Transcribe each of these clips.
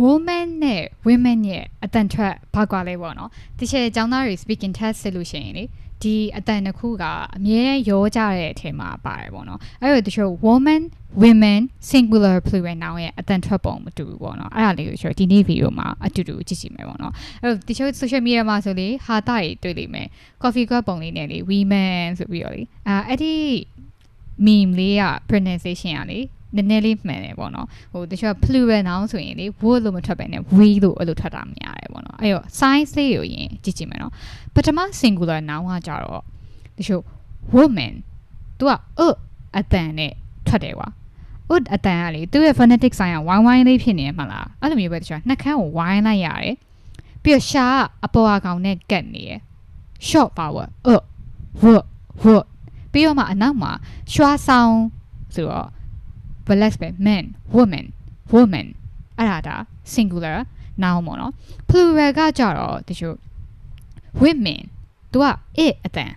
woman နဲ့ women ရဲ့အတန်ထွက်ဘာကွာလဲပေါ့နော်တချို့အကြောင်းသားတွေ speaking test စစ်လို့ရှိရင်လေဒီအတန်တစ်ခုကအမြဲရောကြတဲ့အထင်မှာပါတယ်ပေါ့နော်အဲ့တော့တချို့ woman women singular plural noun ရဲ့အတန်ထွက်ပုံမတူဘူးပေါ့နော်အဲ့ဒါလေးကိုကျွန်တော်ဒီနေ့ဗီဒီယိုမှာအတူတူကြည့်ကြည့်မယ်ပေါ့နော်အဲ့တော့တချို့ social media မှာဆိုလေဟာတာတွေတွေ့လိမ့်မယ် coffee cup ပုံလေးနဲ့လေ women ဆိုပြီးတော့လေအာအဲ့ဒီ meme လေးက pronunciation อ่ะလေ နည်းနည်းလေးမှန်တယ်ပေါ့နော်ဟိုတချို့ plural noun ဆိုရင်လေ would လို့မထွက်ပဲနဲ့ we လို့အဲ့လိုထွက်တာများတယ်ပေါ့နော်အဲ့တော့ size လေးကိုရင်ကြည့်ကြည့်မယ်နော်ပထမ singular noun ကကြတော့တချို့ woman သူက uh အတန်နဲ့ထွက်တယ်ကွာ ud အတန်ကလေသူ့ရဲ့ phonetic sign က y y လေးဖြစ်နေမှာလားအဲ့လိုမျိုးပဲတချို့နှက်ခမ်းကို y လိုက်ရတယ်ပြီးတော့ရှာကအပေါ်အကောင်နဲ့ကတ်နေရယ် short power uh would would ပြီးတော့မှအနောက်မှာရွှာဆောင် ဘလက်ပဲ man woman woman အဲ့ဒါဒါ singular noun ပေါ့နော် plural ကကြတော့တချို့ women သူက it အတန်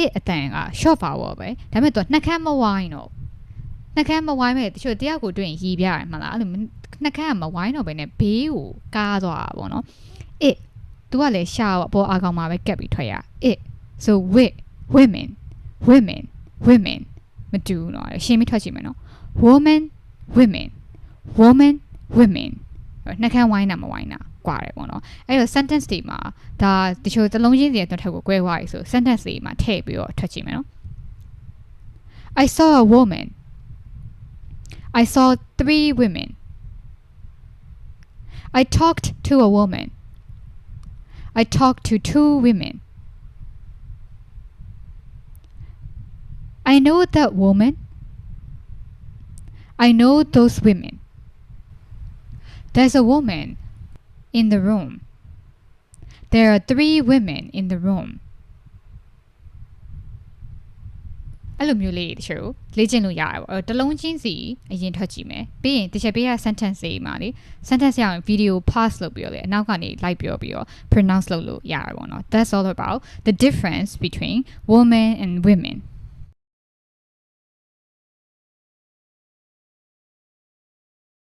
it အတန်က short vowel ပဲဒါပေမဲ့သူကနှက်ခမ်းမဝိုင်းတော့နှက်ခမ်းမဝိုင်းမဲ့တချို့တယောက်ကိုတွေ့ရင်ရီပြရမှာလားအဲ့လိုနှက်ခမ်းကမဝိုင်းတော့ဘဲနဲ့ဘေးကိုကားသွားတာပေါ့နော် it သူကလည်းရှာပေါ်အကောင်မှာပဲကက်ပြီးထွက်ရ it so with women women women မတူနော်ရှင်းပြီးထွက်ကြည့်မယ်နော် woman women. Woman women. နှစ်ခမ်းဝိုင်းတာမဝိုင်းတာကွာတယ်ပေါ့နော်အဲ့တော့ sentence တွေမှာဒါတချို့သလုံးချင်းတွေအတွက်ထပ်ကို꿰ွားရီဆို sentence တွေမှာထည့်ပြီးတော့ထွက်ကြည့်မယ်နော် I saw a woman. I saw three women. I talked to a woman. I talked to two women. I know that woman I know those women. There's a woman in the room. There are three women in the room. အဲ့လိုမျိုးလေးတချို့လေ့ကျင့်လို့ရတယ်ပေါ့အဲ့တော့တစ်လုံးချင်းစီအရင်ထွက်ကြည့်မယ်ပြီးရင်တစ်ချက်ပေးရ sentence တွေမှာလေ sentence ရအောင် video pass လုပ်ပြီးတော့လေအနောက်ကနေ like ပြောပြီးတော့ pronounce လုပ်လို့ရတယ်ပေါ့နော် that's all about the difference between women and women